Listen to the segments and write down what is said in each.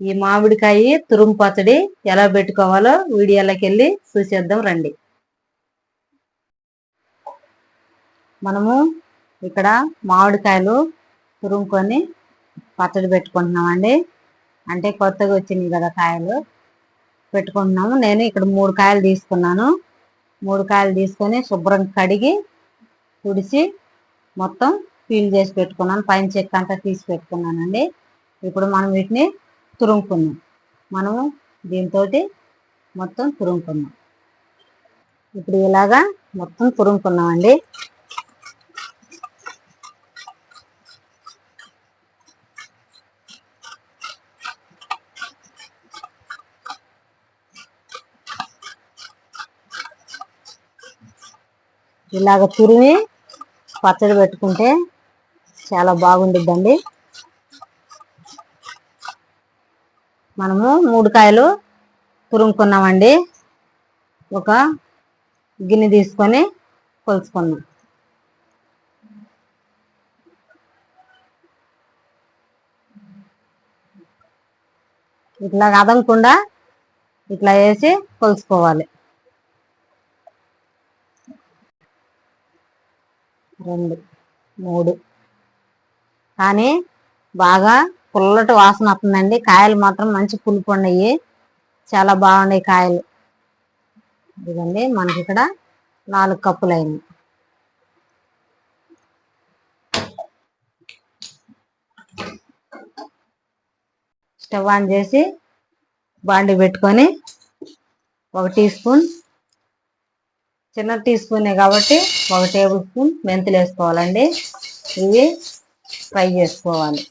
ఈ మామిడికాయ తురుము పచ్చడి ఎలా పెట్టుకోవాలో వీడియోలోకి వెళ్ళి చూసేద్దాం రండి. మనము ఇక్కడ మామిడికాయలు తురుముకొని పచ్చడి పెట్టుకుంటున్నామండి. అంటే కొత్తగా వచ్చినాయి కదా కాయలు. పెట్టుకుంటున్నాము. నేను ఇక్కడ మూడు కాయలు తీసుకున్నాను. మూడు కాయలు తీసుకొని శుభ్రం కడిగి తుడిచి మొత్తం పీల్ చేసి పెట్టుకున్నాను. పైన చెక్క అంతా తీసి పెట్టుకున్నానండి. ఇప్పుడు మనం వీటిని తురుముకున్నాం మనము దీంతో మొత్తం తురుముకున్నాం ఇప్పుడు ఇలాగా మొత్తం తురుముకున్నామండి. ఇలాగ తురిమి పచ్చడి పెట్టుకుంటే చాలా బాగుండిద్దండి. మనము మూడు కాయలు తురుముకున్నామండి. ఒక గిన్నె తీసుకొని కొలుచుకున్నాం ఇట్లా అదనకుండా ఇట్లా వేసి కొలుచుకోవాలి. రెండు మూడు. కానీ బాగా పుల్లటి వాసన వస్తుందండి. కాయలు మాత్రం మంచి పులుపు ఉన్నాయి చాలా బాగున్నాయి కాయలు. ఇదండి మనకి ఇక్కడ నాలుగు కప్పులు అయినాయి. స్టవ్ ఆన్ చేసి బాండి పెట్టుకొని ఒక టీ స్పూన్ చిన్న టీ స్పూనే కాబట్టి ఒక టేబుల్ స్పూన్ మెంతులు వేసుకోవాలండి. ఇవి ఫ్రై చేసుకోవాలి.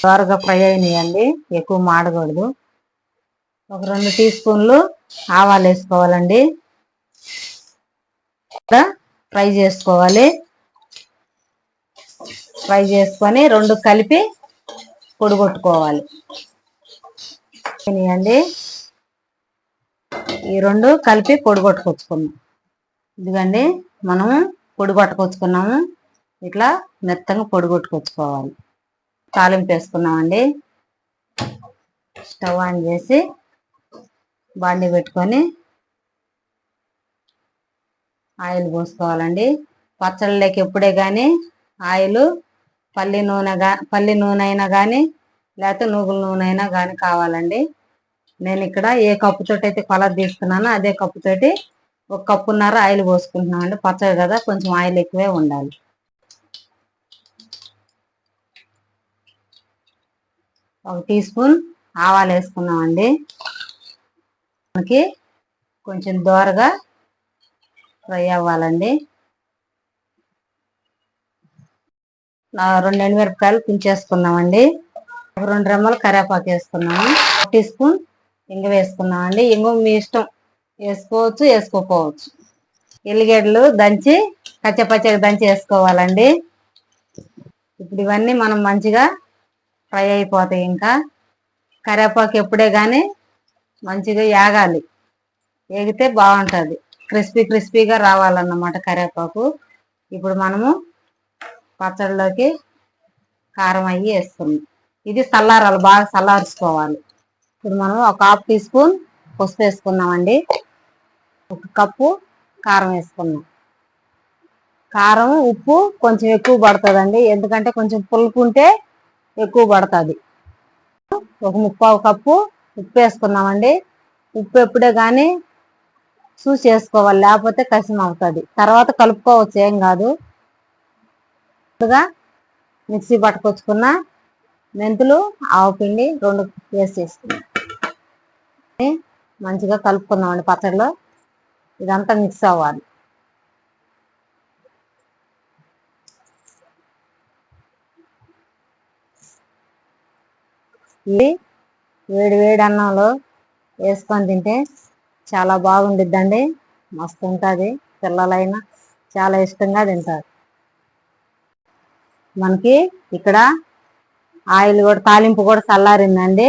త్వరగా ఫ్రై అయినాయండి. ఎక్కువ మాడకూడదు. ఒక రెండు టీ స్పూన్లు ఆవాలు వేసుకోవాలండి. ఫ్రై చేసుకోవాలి. ఫ్రై చేసుకొని రెండు కలిపి పొడిగొట్టుకోవాలి అండి ఈ రెండు కలిపి పొడిగొట్టుకొచ్చుకున్నాం ఇదిగండి మనము పొడిగొట్టుకొచ్చుకున్నాము ఇట్లా మెత్తగా పొడిగొట్టుకొచ్చుకోవాలి తాలింపు వేసుకున్నామండి. స్టవ్ ఆన్ చేసి బాండి పెట్టుకొని ఆయిల్ పోసుకోవాలండి. పచ్చళ్ళకి ఎప్పుడే కానీ ఆయిల్ పల్లి నూనె గా పల్లి నూనె అయినా కానీ లేకపోతే నువ్వుల నూనె అయినా కానీ కావాలండి. నేను ఇక్కడ ఏ కప్పుతోటి అయితే కలర్ తీసుకున్నానో అదే కప్పుతోటి ఒక కప్పున్నర ఆయిల్ పోసుకుంటున్నామండి. పచ్చడి కదా కొంచెం ఆయిల్ ఎక్కువే ఉండాలి. ఒక టీ స్పూన్ ఆవాలు వేసుకున్నామండి మనకి కొంచెం దోరగా ఫ్రై అవ్వాలండి. రెండు ఎండుమిరపకాయలు పించేసుకున్నామండి రెండు రెమ్మలు కరివేపాకు వేసుకున్నాము టీ స్పూన్ ఇంగ వేసుకున్నామండి ఇంగు మీ ఇష్టం. వేసుకోవచ్చు వేసుకోకపోవచ్చు. ఎల్లిగడ్డలు దంచి పచ్చపచ్చగా దంచి వేసుకోవాలండి. ఇప్పుడు ఇవన్నీ మనం మంచిగా ఫ్రై అయిపోతాయి ఇంకా కరివేపాకు ఎప్పుడే కానీ మంచిగా ఏగాలి ఏగితే బాగుంటుంది. క్రిస్పీ క్రిస్పీగా రావాలన్నమాట కరివేపాకు ఇప్పుడు మనము పచ్చడిలోకి కారం అయ్యి వేసుకున్నాం ఇది చల్లారాలి బాగా చల్లార్చుకోవాలి ఇప్పుడు మనం ఒక హాఫ్ టీ స్పూన్ పసుపు వేసుకున్నామండి. ఒక కప్పు కారం వేసుకున్నాం. కారం ఉప్పు కొంచెం ఎక్కువ పడుతుందండి. ఎందుకంటే కొంచెం పులుపు ఉంటే ఎక్కువ పడుతుంది. ఒక ముప్పావు కప్పు ఉప్పు వేసుకున్నామండి. ఉప్పు ఎప్పుడే కానీ చూసి వేసుకోవాలి లేకపోతే కసిం అవుతుంది. తర్వాత కలుపుకోవచ్చు ఏం కాదు. మిక్సీ పట్టుకొచ్చుకున్న మెంతులు ఆవుపిండి రెండు వేసి చేసుకున్నాం. మంచిగా కలుపుకుందామండి పచ్చడిలో. ఇదంతా మిక్స్ అవ్వాలి. ఇది వేడి వేడి అన్నంలో వేసుకొని తింటే చాలా బాగుండిద్దండి. మస్తు ఉంటుంది. పిల్లలైనా చాలా ఇష్టంగా తింటారు. మనకి ఇక్కడ ఆయిల్ కూడా తాలింపు కూడా చల్లారిందండి.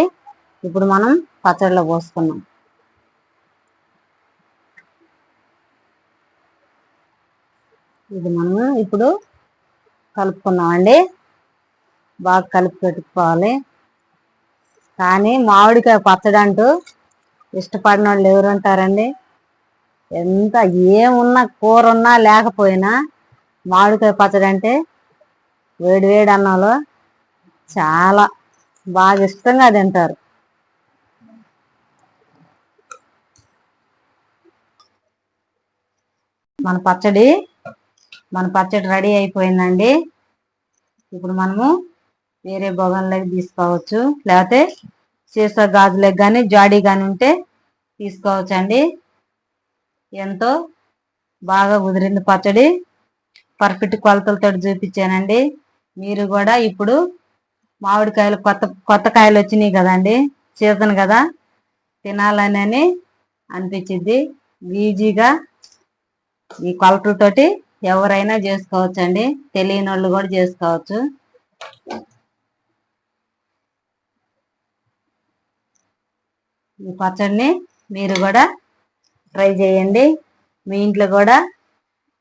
ఇప్పుడు మనం పచ్చడిలో పోసుకున్నాం ఇది మనము ఇప్పుడు కలుపుకున్నామండి బాగా కలిపి పెట్టుకోవాలి. కానీ మామిడికాయ పచ్చడి అంటూ ఇష్టపడిన వాళ్ళు ఎవరు ఉంటారండి? ఎంత ఏమున్నా కూర ఉన్నా లేకపోయినా మామిడికాయ పచ్చడి అంటే వేడి వేడి అన్నంలో చాలా బాగా ఇష్టంగా తింటారు. మన పచ్చడి మన పచ్చడి రెడీ అయిపోయిందండి. ఇప్పుడు మనము వేరే బొగన్లోకి తీసుకోవచ్చు. లేకపోతే సీసా గాజులకు కానీ జాడీ కానీ ఉంటే తీసుకోవచ్చు అండి ఎంతో బాగా కుదిరింది పచ్చడి. పర్ఫెక్ట్ కొలతలతో చూపించానండి. మీరు కూడా ఇప్పుడు మామిడికాయలు కొత్త కొత్త కాయలు వచ్చినాయి కదండి. సీజన్ కదా. తినాలని అనిపించింది. ఈజీగా ఈ కొలతలతోటి ఎవరైనా చేసుకోవచ్చు అండి తెలియని వాళ్ళు కూడా చేసుకోవచ్చు. ఈ పచ్చడిని మీరు కూడా ట్రై చేయండి. మీ ఇంట్లో కూడా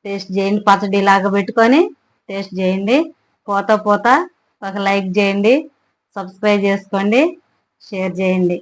టేస్ట్ చేయండి. పచ్చడి లాగా పెట్టుకొని టేస్ట్ చేయండి. పోతా పోతా ఒక లైక్ చేయండి. సబ్స్క్రైబ్ చేసుకోండి. షేర్ చేయండి.